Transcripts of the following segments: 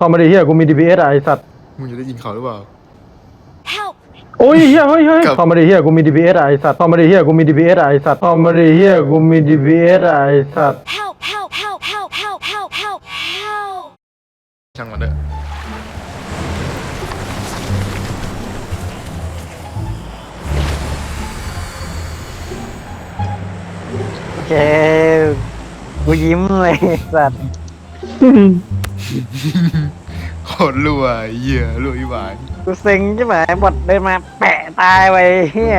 เข้ามาดิเฮียกูมี DPS อะไอสัตว์มึงจะได้ยินเขาหรือเปล่า Help! โอ้ยเฮียเฮ้ยเฮ้ยกับ เข้ามาดิเฮียกูมี DPS อะไอสัตว์เข้ามาดิเฮียกูมี DPS อะไอสัตว์เข้ามาดิเฮียกูมี DPS อะไอสัตว์ Help! Help! Help! Help! Help! Help! Help! Help! ช่างมันเถอะโอเคกูยิ้มเลยสัตว์ โคตรรั่วเหี้ยรั่วอีหวายกูเซ็งใช่ไหมบทเดินมาแปะตายไปเฮีย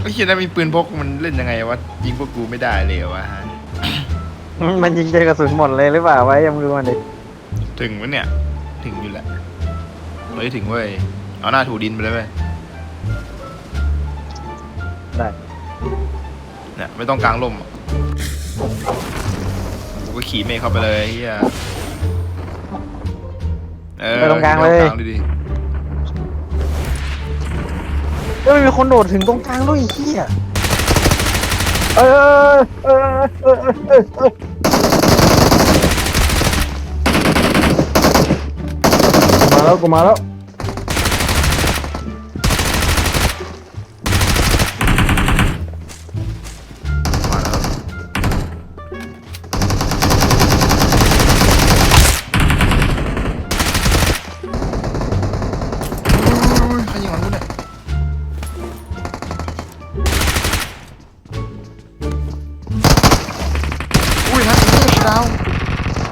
ไอ้เหี้ยนั่นมีปืนพกมันเล่นยังไงวะยิงพวกกูไม่ได้เลยเหรอวะฮะมันยิงเจอกระสุนหมดเลยหรือเปล่าวะยังไม่รู้มันดิถึงวะเนี่ย ถึงอยู่แหละเฮ้ยถึงเว้ยเอาหน้าถูดินไปเลยเว้ยได้เนี่ยไม่ต้องกลางร่มอะ กูก็ขี่เมฆเข้าไปเลยไอ้เฮียเออไปตรงกลางเลยตรงกลางดิก็ไม่มีคนโดดถึงตรงกลางด้วยไอ้เฮียเออเออเออเออเออเออมาแล้วกูมาแล้ว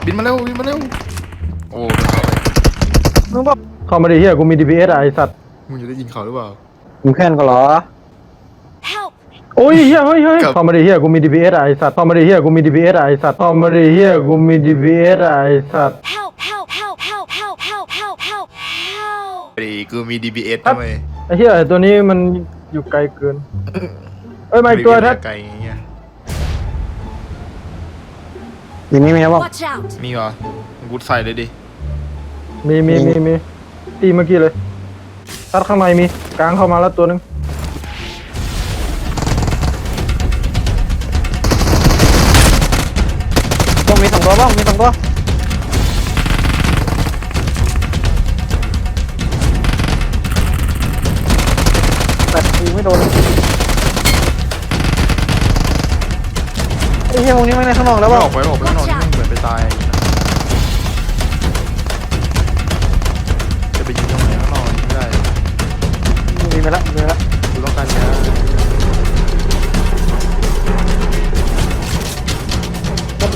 บินมาเร็วบินมาเร็วโอ้มึงบอกเข้ามาดิเฮียกูมี DPS อะไอสัตว์มึงจะได้ยินเขาหรือเปล่า มึงเพื่อนก็เหรอ Help! โอ้ยเฮียเฮ้ยเฮ้ยกับ เข้ามาดิเฮียกูมี DPS อะไอสัตว์เข้ามาดิเฮียกูมี DPS อะไอสัตว์เข้ามาดิเฮียกูมี DPS อะไอสัตว์ Help! Help! Help! Help! Help! Help! Help! Help! Help! ไอ้กูมี DBS ครับด้วยไอเฮียตัวนี้มันอยู่ไกลเกินเอ้ยมาอีกตัวทัดไกลอย่างเงี้ย ทีนี้มีนะบอก Watch out! มีเหรอกูใส่เลยดิ มีมีมี มีตีเมื่อกี้เลยทัดข้างในมีกลางเข้ามาแล้วตัวหนึงบ้องมีสองตัวบ้องมีสองตัวแต่กูไม่โดน ไอ้เหี้ยพวกนี้ไม่ในข้างนอกแล้วไม่บ้าออกไปไม่ออกไปข้างนอกนี่แม่งเหมือนไปตายจะไปยิงตรงไหนข้างนอกไม่ได้มีไปแล้วมีไปแล้วกูต้องการยา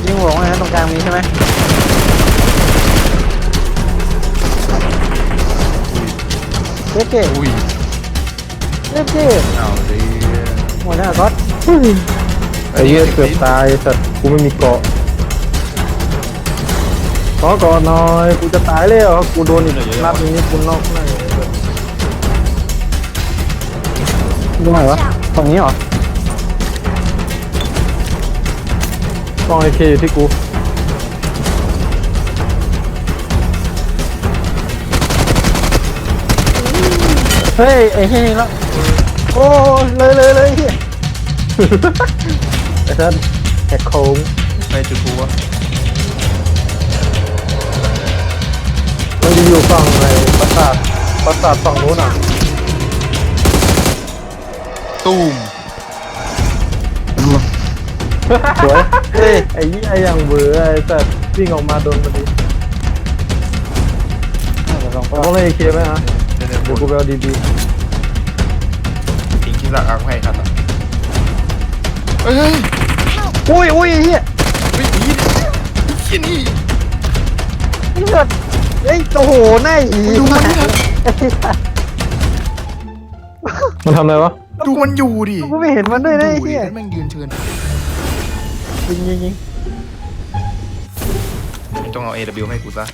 ยิงหัวไงตรงกลางมีใช่ไหมเจ๊เจ๊อุ้ยเจ๊เจ๊เอาดิหมดแล้วก๊อต ไอ้เหี้ยเกือบตายสัตว์กูไม่มีเกาะขอก่อนหน่อยกูจะตายแล้วกูโดนอีกนัดนี้กูนอกหน้าดูไหนวะตรงนี้เหรอกล้องไอเคอยู่ที่กูเฮ้ยไอ้เฮียนี่แล้วโอ้เลยเลยเลย เฮียไอ้ท่านแหกโค้งไปจุดทูวะมันจะอยู่ฝั่งในปราสาทปราสาทฝั่งนู้นอะตูมสวยเฮ้ยไอ้ยี่ไอ้ยังเบื่อไอ้สัตว์วิ่งออกมาโดนมันดีลองเราต้องเล่นไอเคไหมฮะเดี๋ยวเดี๋ยวๆกูไปเอาดีทิ้งคลิปหลักอังให้ครับเฮ้ยเฮ้ย อุ้ยอุ้ยเฮียเฮ้ยนี่ที่นี่นี่เกิดเฮ้ยโอ้โหหน้าหีดูมันดิๆมันทำอะไรวะ ดูมันอยู่ดิกูไม่เห็นมันด้วยนะไอ้ดูดิเฮียแม่งยืนเชิญยิงยิงยิงไม่ต้องเอา AW ให้กูซะ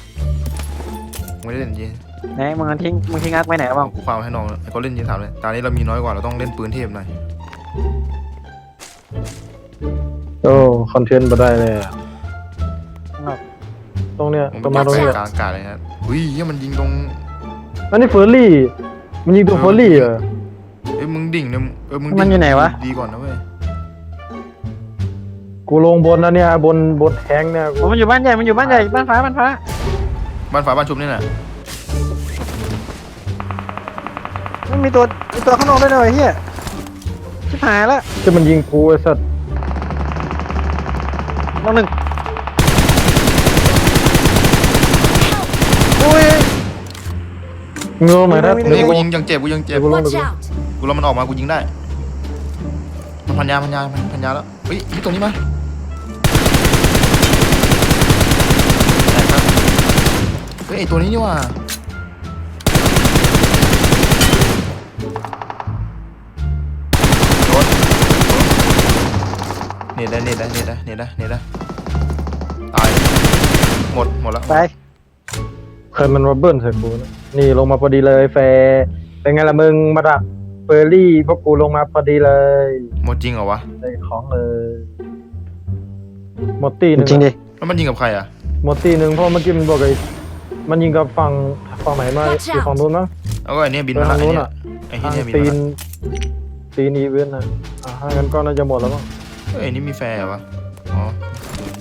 กูไม่ได้เล่นยิงไหนมึงทิ้งมึงทิ้งอักไปไหนบ้างกูความให้น้องให้เขาเล่นยิงถามเลยตอนนี้เรามีน้อยกว่าเราต้องเล่นปืนเทพหน่อย โอ้คอนเทนต์มาได้เลยอะตรงเนี้ยผมประมาณตรงไปเนี้ยกลางอากาศเลยฮะอุ้ยเฮียมันยิงตรง อันนี้เฟอร์รี่ มันยิงตัวเฟอร์รี่เหรอ เอ้ยมึงดิ่งเนี่ยเออมึงมันอยู่ไหนวะ ดีก่อนนะเว้ยกูลงบนนะเนี่ยบนบนแทงเนี่ยโอ้มันอยู่บ้านใหญ่ มันอยู่บ้านใหญ่ บ้านฟ้า บ้านฟ้า บ้านฝาบ้านชุบนี่แหละมันมีตัวมีตัวข้างนอกด้วยนะไอ้เหี้ย ชิบหายละจะมันยิงกูไอ้สัตว์ น้องหนึ่งอุ้ยมึงลงไหนถ้าไม่นี่ได้กูยิงยังเจ็บกูยังเจ็บ Watch out! กูรอมันออกมากูยิงได้ มันพันยาพันยาพันยาแล้วเฮ้ยนี่ตรงนี้มาไหนครับเฮ้ยไอตัวนี้นี่ว่า เน็ตได้เน็ตได้เน็ตได้เน็ตได้เน็ตได้ตายหมดหมดแล้วไปเคยมันมาเบิ้ลใส่กูนะนี่ลงมาพอดีเลยแฟร์เป็นไงล่ะมึงมาดักเฟอร์รี่พวกกูลงมาพอดีเลยหมดจริงเหรอวะได้ของเลยหมดตีหนึงจริงดิแล้วมันยิงกับใครอะหมดตีหนึ่งเพราะเมื่อกี้มันบอกไอ้มันยิงกับฝั่งฝั่งไหนมา Watch out อยู่ฝั่งนู้นมั้งแล้วก็ไอเนี้ยบินไปมาละทางไอนู้นเนี้ยอะไอเนี้ทางยบินตีมานละตีนอีเวนต์นะอะถ้างั้นก็น่าจะหมดแล้วมั้ง เอ้ยนี่มีแฟร์เหรอวะอ๋อ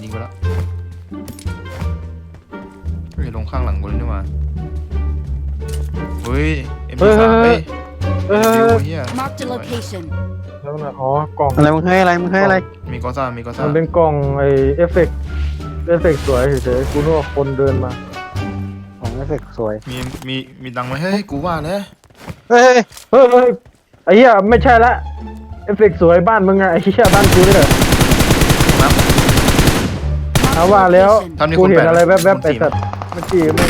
ยิงไปแล้วเฮ้ยลงข้างหลังกูเลยนี่หว่าเฮ้ยเอ็มเฮ้ยสามเฮ้เฮ้ยยเฮ้ยฟิวเฮ้ยเฮีย Marked a location. แล้วนะอ๋อกล่อง อะไรมึงให้อะไรมึงให้อะไร มีกอซ่ามีกอซ่ามันเป็นกล่องไอเอฟเฟกต์เอฟเฟกต์สวยเฉยๆกูนึกว่าคนเดินมา ของเอฟเฟกต์สวย มีมีมีตังค์ไหมเฮ้ยกูว่าแล้วเฮ้ยเฮ้ยเฮ้ยไอ้เหี้ยไม่ใช่ละ เอฟเฟกต์สวยบ้านมึงไงไอ้เหี้ยบ้านกูนี่เหรอนะเอาว่าแล้วทำนี่กูคนเห็แปนดอะไรแวบๆคนไอ้จีนสัตว์เมื่อกี้ไม่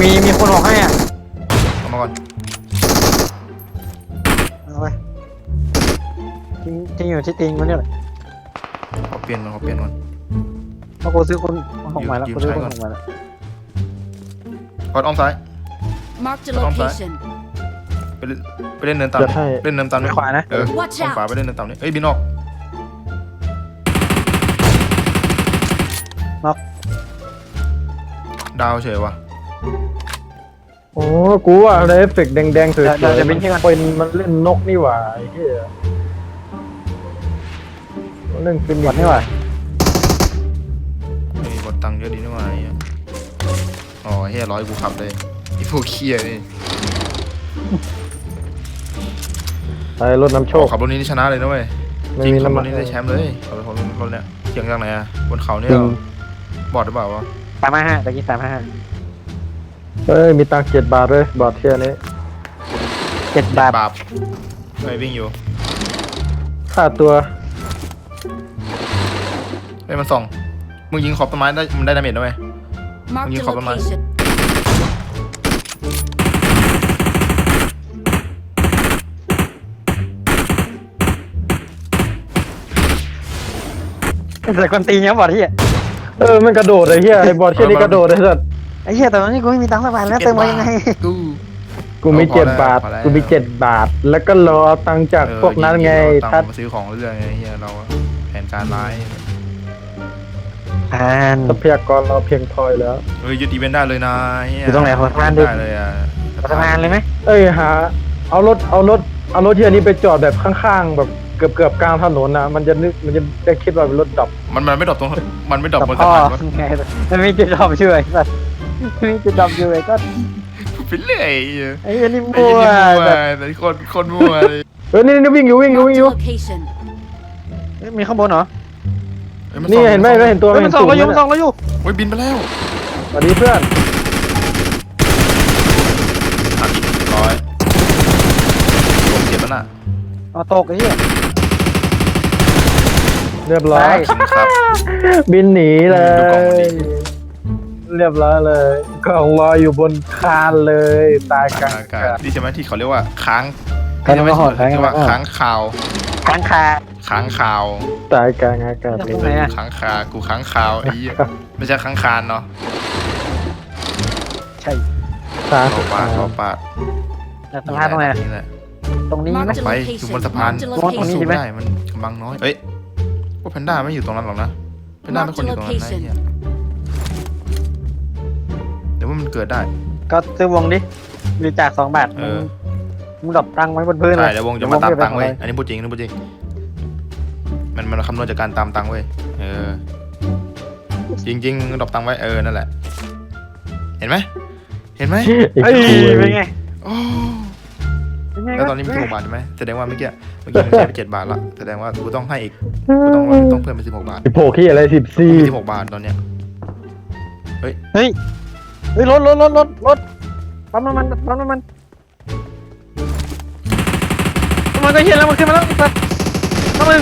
มีมีคนออกให้อะเอามาก่อนเอาไปทิ้งทิ้งอยู่ที่ติงมันเนี่ยแหละขอเปลี่ยนก่อนขอเปลี่ยนก่อน เพราะกูซื้อคนของใหม่แล้วยืมกูซื้อใช้คนก่อนของใหม่แล้วกอดอ้อมซ้าย Marked a Hold on, location. ไป เล่นไปเล่นเนินต่ำจะนี่ให้เล่นเนินต่ำนี่ขวานะ เออ Watch อ้อม out ขวาไปเล่นเนินต่ำนี่เอ้ยบินออกน็อก ดาวเฉยวะโอ้กูว่าอะไรเอฟเฟกต์แดงๆสวยเดี๋ยวเดี๋ยวๆบิมันนที่ก่อน เป็นมันเล่นนกนี่หว่าไอ้เหี้ยมันเล่นฟินิหมกดนี่หว่าเฮ้ยกดตังค์เยอะดีนี่หว่าไอ้เหี้ยอ๋อเฮียร้อยกูขับเลยไอ้พวกเคียนี่ ไปรถน้ำโชโอ้คขับรถนี้นี่ชนะเลยนะเว้ยไม่จริงมีขับน้ำรมัถน นี้ได้แชมป์เลยขับรถรถเนี่ยเสียงจากไหนอะบนเขาเนี่ยจเหริรงอบอดหรือเปล่าวะสามห้าห้าตะกี้สามห้าห้าเอ้ย มีตังค์เจ็ดบาทเลยบาทเที่ยนี้เจ็ดบาทบาปไอ้ยวิ่งอยู่ค่าตัวเฮ้ยมันส่องมึงยิงขอบต้นไม้ได้มันได้ดาเมจนะเว้ย Marked you a cover mine. location. แต่คนตีเนี้ยบอดที่เออมันกระโดดไอ้เหี้ยไอ้บอทเที่ยนี้กระโดดไอ้สัสไอ้เหี้ยแต่ตอนนี้กูไม่มีตังค์สักบาทแล้วเติมมายังไงกูกูมีเจ็ดบาท กูมีเจ็ดบาท แล้วก็รอตังค์จากพวกนั้นไงทัดมาซื้อของเรื่อยๆไงเฮียเราแผนการร้ายอ่านทรัพยากรเราเพียงพอยแล้วเฮ้ยยึดอีเวนต์ได้เลยนะเฮียอยู่ตรงไหนของสะพานดิได้เลยอะสะพานเลยไหมเอ้ยหาเอารถเอารถเอารถที่อันนี้ไปจอดแบบข้างๆแบบ เกือบเกือบๆกลางถนนนะมันจะนึกมันจะได้คิดว่าเป็นรถดับ มันมันไม่ดรอปตรงมันไม่ดรอปกับบนสะพ่อพานวะไงมันมีจุดดรอปช่วยสัตว์มีจุดดรอปช่วยก็ไปเรื่อยไอ้เหี้ยไอ้เหี้ยนี่ไอ้มั่วยี่นี่มั่วแบบแต่คนคนมั่วเลยเออนี่นี่วิ่งอยู่วิ่งอยู่วิ่ง Marked อยู่ a location. เอ้ยมีข้างบนเหรออ้ยนี่ส่องเห็นไหมไม่เห็นตัวเฮ้ไม่ยเห็มันนส่องสูงเราอยู่มันส่องเราอยู่โอ้ยบินไปแล้วสวัสดีเพื่อนอะร้อยผมเจ็บแล้วน่ะเอาตกไอ้เหี้ย เรียบร้อยไปครับ บินหนีเลดูกล่องมันดิยเรียบร้อยเลยกล่องลอยอยู่บนคานเลย ตายกลางอาอากาศกาศนี่ใช่ไหมที่เขาเรียกว่าค้างค้างใช่ไหมมาหอดค้างเรียกว่ามาหอดค้างคาวค้างคา ค้างคาวตายกลางอากาศเลตรงยไหนอะ ค้างคากูค้างคาวไอ้เหี้ยไม่ใช่ค้างคานเนาะใช่ตายรอปาดรอปาดแต่สะพานตรงไหนอะนี่แหละตรงนี้ไหม Marked a ไปอยู่บน location. สะพาน Marked a ตรงนี้ location. ใช่ไหม ได้มันกำลังน้อยเอ้ยพ วกแพนด้าไม่อยู่ตรงนั้นหรอกนะแพนด้าเป็นคนอยู่ตรงนั้นนะไอ้เหี้ยเดี๋ยวว่ามันเกิดได้ ก็ซื้อวงดิบริจาคสองบาทเออ มึงดรอปตังค์ไว้บนพื้นเลใช่ยเดี๋ยววงจะมาตามตังค์ไว้ยอันนี้พูดจริงอันนี้พูดจริงมันมันมันคำนวณจากการตามตังค์เว้ยเออ จริงๆมึงดรอปตังค์ไว้เออนั่นแหละ เห็นไหมเห็นไหมไอ้เฮ้ยกูเป็นไงโอ้เป็นไง แล้วตอนนี้มีสิบหกบาทใช่ไหมแสดงว่าเมื่อกี้เมื่อกี้มันใช้ไปเจ็ดบาทละแสดงว่ากูต้องให้อีกกูต้องต้องเพิ่มเป็นสิบหกบาทสิบหกที่อะไรสิบสี่สิบหกบาทตอนเนี้ยเฮ้ยเฮ้ยรถรถรถรถรถปั๊มน้ำมันปั๊มน้ำมันน้ำมันก็เฮียแล้วมันขึ้นมาแล้วสัตว์น้ำมัน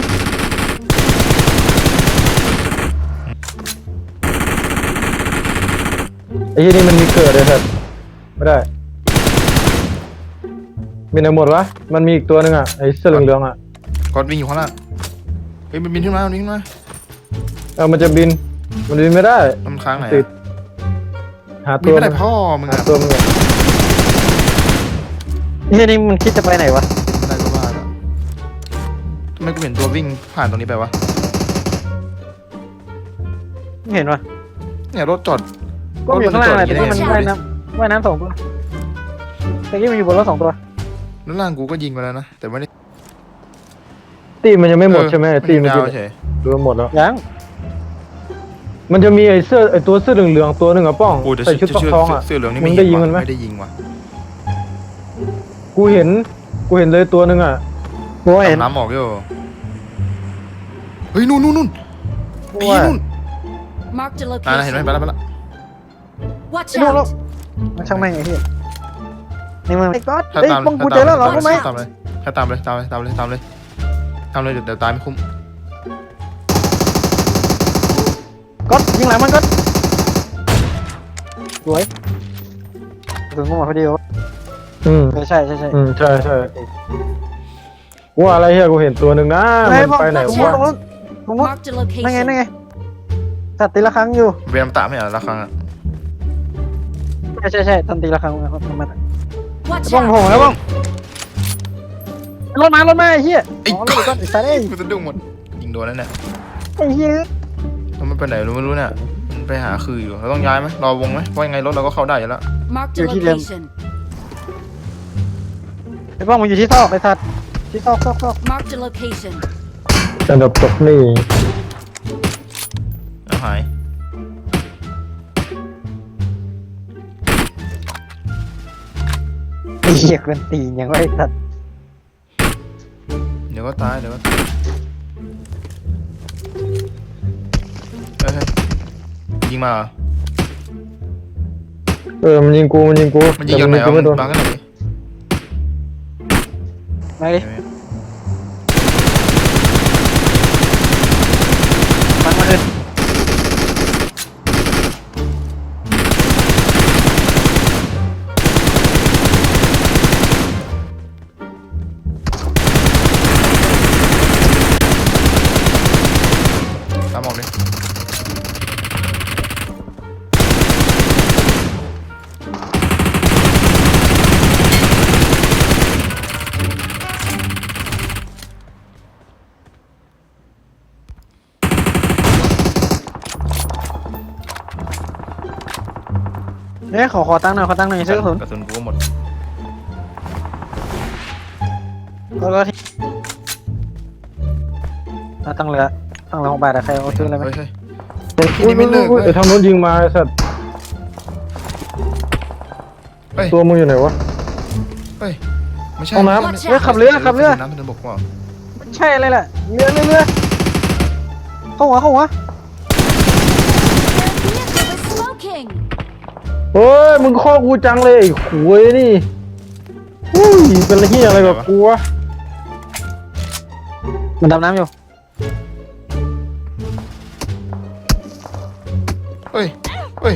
ไอ้ที่นี่มันมีเกิดเลยครับไม่ได้ มีไหนหมดวะ มันมีอีกตัวหนึ่งอะไอ้เสื้อเหลืองๆอะกดวิ่งอยู่ข้างล่างเฮ้ยมันบินขึ้นมามันบินขึ้นมาเออมันจะบิน มันบินไม่ได้ มันค้างไหนติด อะหาบิตันวไม่ได้มันพ่อมึงหาอะตัวมันก่อนเฮียนี่มันคิดจะไปไหนวะไม่ได้ก็ว่าแล้วทำไมกูเห็นตัววิ่งผ่านตรงนี้ไปวะไม่เห็นวะเนี่ยรถจอดก็อยู่ข้างล่างแหละแต่รถที่มันมันจอดอย่างว่ายนี้น้ำว่ายน้ำสองตัวแต่กี้มันอยู่บนรถสองตัว แล้วล่างกูก็ยิงไปแล้วนะ แต่ไม่ได้ตีมันยังไม่หมดใช่ไหมเอไอ้อตีมันยาจะวเฉยดูหมดแล้ว ยังมันจะมีไอ้เสื้อไอ้ตัวเสื้อเหลืองๆตัวหนึ่งอะป้องโอ้แต่ใส่ชุดเสื้อทองๆอะเสื้อเหลืองนี่มึไม่งได้ยิงมันไหมไม่ได้ยิงว่ะกูเห็น กูเห็นเลยตัวหนึ่งอะกูเห็นน้ำออกอยู่เฮ้ยนู่นนู่นนู่นกูไอ้ว่านู่น Marked a อ่าเห็นไหม location. ไปแล้วไปแล้ว Watch นู่นแล้ว out! มันช่างแม่งไอ้เหี้ย นี่มันไอ้ก๊อตถ้าเฮ้ยตามป้องกูเจอแล้วเหรอถ้ารู้ไหมตามเลยถ้าตามเลยตามเลยตามเลยตามเลยตามเลยเดี๋ยวเดี๋ยวตายไม่คุ้มก๊อตยิงหลังมันก๊อตสวยถึงกูมาพอดีวะอืมเออใช่ใช่ใช่อืมใช่ใช่กูว่าอะไรเฮียกูเห็นตัวหนึ่งนะเฮ้ยมันไปไหนตรงวะนู้นตรงนู้น Marked a นั่นไง location. นั่นไงตัดตีละครั้งอยู่ เวียนน้ำตาไม่เหรอละครั้งอะใช่ใช่ใช่ตันตีละครั้งมันมัน Watch บ้องโผล่ out! แล้วบ้องรถมารถมาไอ้เหี้ยอ๋อรถก๊อตไอ้สัตว์เอ้ยกูจะดุ้งหมดยิงโดนนั่นแหละไอ้เหี้ยแล้วมันไปไหนรู้ไม่รู้เนี่ยมันไปหาคืออยู่เราต้องย้ายไหมรอวงไหมว่ายังไงรถเราก็เข้าได้อยู่แล้ว Marked a Chưa chi lem. location. ไอ้บ้องมันอยู่ที่ซอกไอ้สัตว์ที่ซอกซอกซอก Marked a location. อันดับตกนี่ เหี้ยคนตีนยังไงไอ้สัตว์เดี๋ยวก็ตายเดี๋ยวก็ตายเฮ้ยเฮ้ยยิงมาเหรอเออ มันยิงกู มันยิงกูมันยิงจากไหนแต่วะไม่มันโดนบังกันหน่อยดิ มาดิมัน เนี่ยขอขอตั้งหน่อยขอตั้งหน่อยซื้อกระสุนกระสุนกูก็หมดแล้วก็ที่เอาตั้งเหลือตั้งเหลือหกบาทอะใครเอาซื้ออะไรไหมเฮ้ยเฮ้ยที่นี่ไม่เลิกอุ้ยเว้ยไอ้ทางโน้นยิงมาไอ้สัตว์เฮ้ยตัวมึงอยู่ไหนวะ เฮ้ยไม่ใช่ห้องน้ำ ไม่ใช่เฮ้ยขับเรือขับเรือ น้ำเป็นบกเปล่า ใช่อะไรล่ะเรือเรือเรือเข้าหัวเข้าหัว เฮ้ยมึงข้อกูจังเลยไอ้ขวยนี่อุ้ยเป็นอะไรเฮียอะไรกับกูวะมันดำน้ำอยู่เฮ้ยเฮ้ย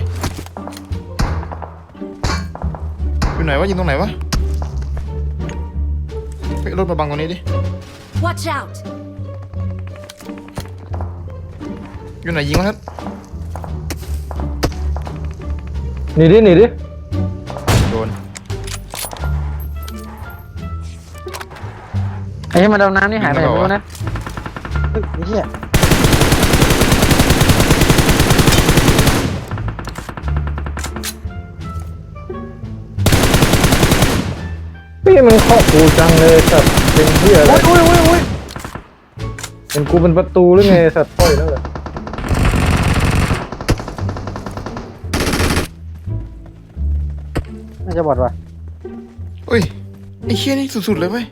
อยู่ไหนวะยิงตรงไหนวะเฮ้ยรถมาบังตรงนี้ดิ Watch out! อยู่ไหนยิงวะครับ หนีดิหนีดิโดนไอ้ที่มันดำน้ำนี่หายไปไหนไม่รู้นะเฮ้ยไอ้เหี้ยพี่มันข้อกูจังเลยสัตว์เป็นเฮียอะไรโอ้ยโอ้ยโอ้ยโอ้ยเป็นกูเป็นประตูหรือไงสัตว์ต่อยนั่นแหละ จะบอดว่ะอุ้ยไอ้เชี่ยนี่สุดๆเลยเว้ย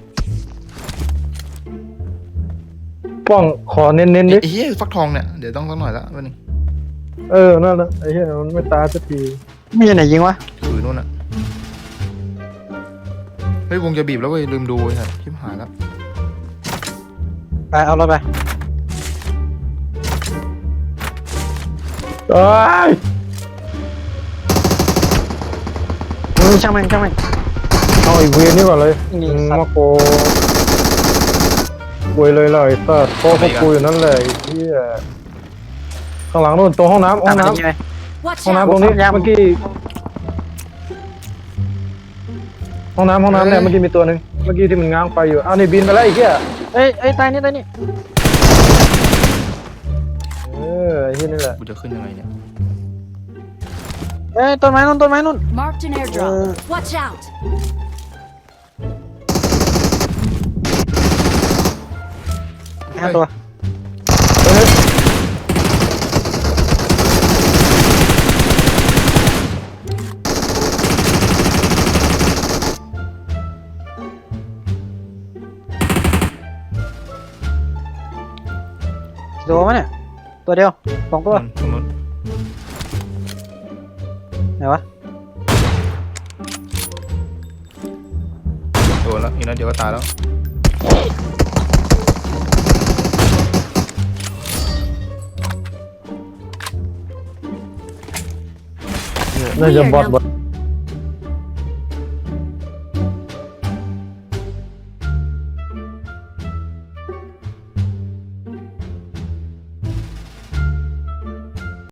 ป้องขอเน้นๆดิไอ้เชี่ยฟักทองเนี่ยเดี๋ยวต้องสักหน่อยละวันนึงเออนั่นแหละไอ้เหี้ยมันไม่ตายสักทีมีอันไหนยิงวะถือนู่นอะเฮ้ยวงจะบีบแล้วเว้ยลืมดูไอ้สัตว์ชิบหายแล้วไปเอารถไปเอ้ย เฮ้ยช่างแม่งช่างแม่ง เอาอีกเวียนนี่ก่อนเลยนี่มึงสัตว์ มาโกกวยเลยเลยสัตว์โกพวกกูอยู่นั่นเลยไอ้เหี้ยข้างหลังนู่นตรงห้องน้ำห้ตาอมงไปน้ำยิงไหม Watch ห้อง out! น้ำตรงนี้ยาม เมื่อกี้ห้องน้ำห้องน้ำเนี่ยเมื่อกี้มีตัวหนึ่งเมื่อกี้ที่มันง้างไฟอยู่อ้าวนี่บินไปแล้วไอ้เหี้ยเอ้ยเอ้ยตายนี่ตายนี่เออไอ้เหี้ยนี่แหละกูจะขึ้นยังไงเนี่ย เอ้ยต้นไม้นู่นต้นไม้นู่น Marked an airdrop. Watch out! ห้าตัวเฮ้ยกี่ตัววะเนี่ยตัวเดียวสองตัวอืมตรงนู้น ไหนวะ โดนแล้วอีกนั้นเดี๋ยวก็ตายแล้ว น่าจะบอดบอด